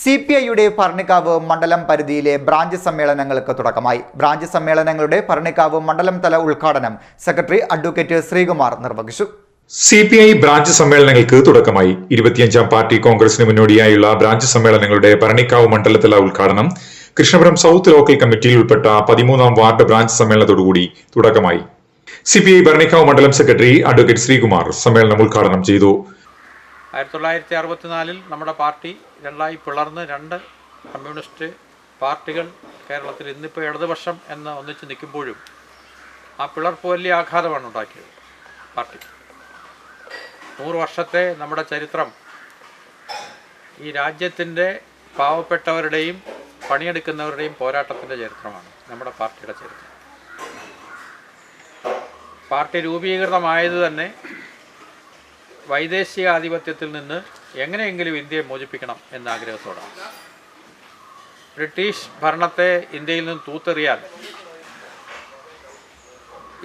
C P ഐയുടെ ഭരണിക്കാവ് മണ്ഡലം പരിധിയിലെ ബ്രാഞ്ച് സമ്മേളനങ്ങൾക്ക് തുടക്കമായി. ബ്രാഞ്ച് സമ്മേളനങ്ങളുടെ ഭരണിക്കാവ് മണ്ഡലം തല ഉദ്ഘാടനം സെക്രട്ടറി അഡ്വക്കേറ്റ് ശ്രീകുമാർ നിർവഹിച്ചു. സി പി ഐ ബ്രാഞ്ച് സമ്മേളനങ്ങൾക്ക് തുടക്കമായി. ഇരുപത്തിയഞ്ചാം പാർട്ടി കോൺഗ്രസിന് മുന്നോടിയായുള്ള ബ്രാഞ്ച് സമ്മേളനങ്ങളുടെ ഭരണിക്കാവ് മണ്ഡലതല ഉദ്ഘാടനം കൃഷ്ണപുരം സൗത്ത് ലോക്കൽ കമ്മിറ്റിയിൽ ഉൾപ്പെട്ട പതിമൂന്നാം വാർഡ് ബ്രാഞ്ച് സമ്മേളനത്തോടുകൂടി തുടക്കമായി. സി പി ഐ ഭരണിക്കാവ് മണ്ഡലം സെക്രട്ടറി അഡ്വക്കേറ്റ് ശ്രീകുമാർ സമ്മേളനം ഉദ്ഘാടനം ചെയ്തു. ആയിരത്തി തൊള്ളായിരത്തി അറുപത്തിനാലിൽ നമ്മുടെ പാർട്ടി രണ്ടായി പിളർന്ന് രണ്ട് കമ്മ്യൂണിസ്റ്റ് പാർട്ടികൾ കേരളത്തിൽ ഇന്നിപ്പോൾ ഇടതുപക്ഷം എന്ന് ഒന്നിച്ച് നിൽക്കുമ്പോഴും ആ പിളർപ്പ് വലിയ ആഘാതമാണ് ഉണ്ടാക്കിയത് പാർട്ടി. നൂറ് വർഷത്തെ നമ്മുടെ ചരിത്രം ഈ രാജ്യത്തിന്റെ പാവപ്പെട്ടവരുടെയും പണിയെടുക്കുന്നവരുടെയും പോരാട്ടത്തിന്റെ ചരിത്രമാണ് നമ്മുടെ പാർട്ടിയുടെ ചരിത്രം. പാർട്ടി രൂപീകൃതമായത് തന്നെ വൈദേശിക ആധിപത്യത്തിൽ നിന്ന് എങ്ങനെയെങ്കിലും ഇന്ത്യയെ മോചിപ്പിക്കണം എന്ന ആഗ്രഹത്തോടാണ് ബ്രിട്ടീഷ് ഭരണത്തെ ഇന്ത്യയിൽ നിന്ന് തൂത്തെറിയാൻ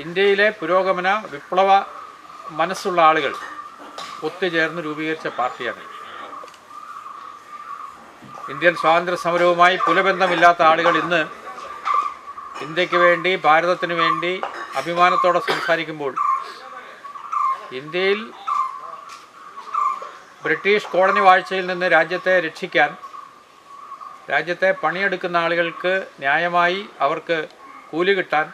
ഇന്ത്യയിലെ പുരോഗമന വിപ്ലവ മനസ്സുള്ള ആളുകൾ ഒത്തുചേർന്ന് രൂപീകരിച്ച പാർട്ടിയാണ്. ഇന്ത്യൻ സ്വാതന്ത്ര്യ സമരവുമായി പുലബന്ധമില്ലാത്ത ആളുകൾ ഇന്ന് ഇന്ത്യയ്ക്ക് വേണ്ടി ഭാരതത്തിന് വേണ്ടി അഭിമാനത്തോടെ സംസാരിക്കുമ്പോൾ ഇന്ത്യയിൽ ബ്രിട്ടീഷ് കോളനി വാഴ്ചയിൽ നിന്ന് രാജ്യത്തെ രക്ഷിക്കാൻ രാജ്യത്തെ പണിയെടുക്കുന്ന ആളുകൾക്ക് ന്യായമായി അവർക്ക് കൂലി കിട്ടാൻ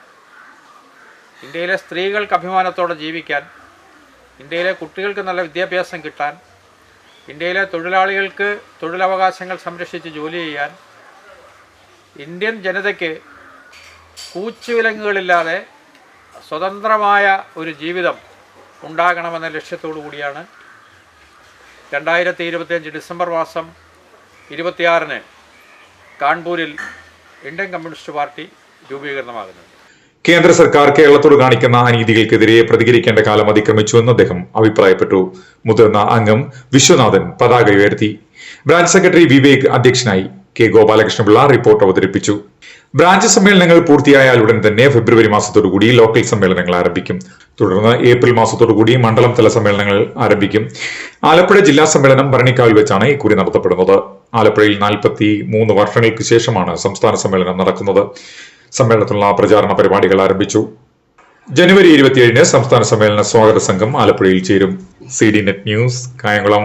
ഇന്ത്യയിലെ സ്ത്രീകൾക്ക് അഭിമാനത്തോടെ ജീവിക്കാൻ ഇന്ത്യയിലെ കുട്ടികൾക്ക് നല്ല വിദ്യാഭ്യാസം കിട്ടാൻ ഇന്ത്യയിലെ തൊഴിലാളികൾക്ക് തൊഴിലവകാശങ്ങൾ സംരക്ഷിച്ച് ജോലി ചെയ്യാൻ ഇന്ത്യൻ ജനതയ്ക്ക് കൂച്ചുവിലങ്ങുകളില്ലാതെ സ്വതന്ത്രമായ ഒരു ജീവിതം ഉണ്ടാകണമെന്ന ലക്ഷ്യത്തോടു കൂടിയാണ് രണ്ടായിരത്തി ഇരുപത്തിയഞ്ച് ഡിസംബർ മാസം ഇരുപത്തിയാറിന് കാൺപൂരിൽ ഇന്ത്യൻ കമ്മ്യൂണിസ്റ്റ് പാർട്ടി രൂപീകരണമാകുന്നത് കേന്ദ്ര സർക്കാർ കേരളത്തോട് കാണിക്കുന്ന അനീതികൾക്കെതിരെ പ്രതികരിക്കേണ്ട കാലം അതിക്രമിച്ചുവെന്ന് അദ്ദേഹം അഭിപ്രായപ്പെട്ടു. മുതിർന്ന അംഗം വിശ്വനാഥൻ പതാക ഉയർത്തി. ബ്രാഞ്ച് സെക്രട്ടറി വിവേക് അധ്യക്ഷനായി കെ ഗോപാലകൃഷ്ണപിള്ള റിപ്പോർട്ട് അവതരിപ്പിച്ചു. ബ്രാഞ്ച് സമ്മേളനങ്ങൾ പൂർത്തിയായാൽ ഉടൻ തന്നെ ഫെബ്രുവരി മാസത്തോടുകൂടി ലോക്കൽ സമ്മേളനങ്ങൾ ആരംഭിക്കും. തുടർന്ന് ഏപ്രിൽ മാസത്തോടുകൂടി മണ്ഡലം തല സമ്മേളനങ്ങൾ ആരംഭിക്കും. ആലപ്പുഴ ജില്ലാ സമ്മേളനം ഭരണിക്കാവിൽ വെച്ചാണ് ഇക്കുറി നടത്തപ്പെടുന്നത്. ആലപ്പുഴയിൽ നാൽപ്പത്തി മൂന്ന് വർഷങ്ങൾക്ക് ശേഷമാണ് സംസ്ഥാന സമ്മേളനം നടക്കുന്നത്. സമ്മേളനത്തിനുള്ള പ്രചാരണ പരിപാടികൾ ആരംഭിച്ചു. ജനുവരി ഇരുപത്തിയേഴിന് സംസ്ഥാന സമ്മേളന സ്വാഗത സംഘം ആലപ്പുഴയിൽ ചേരും. C D net news Kayamkulam.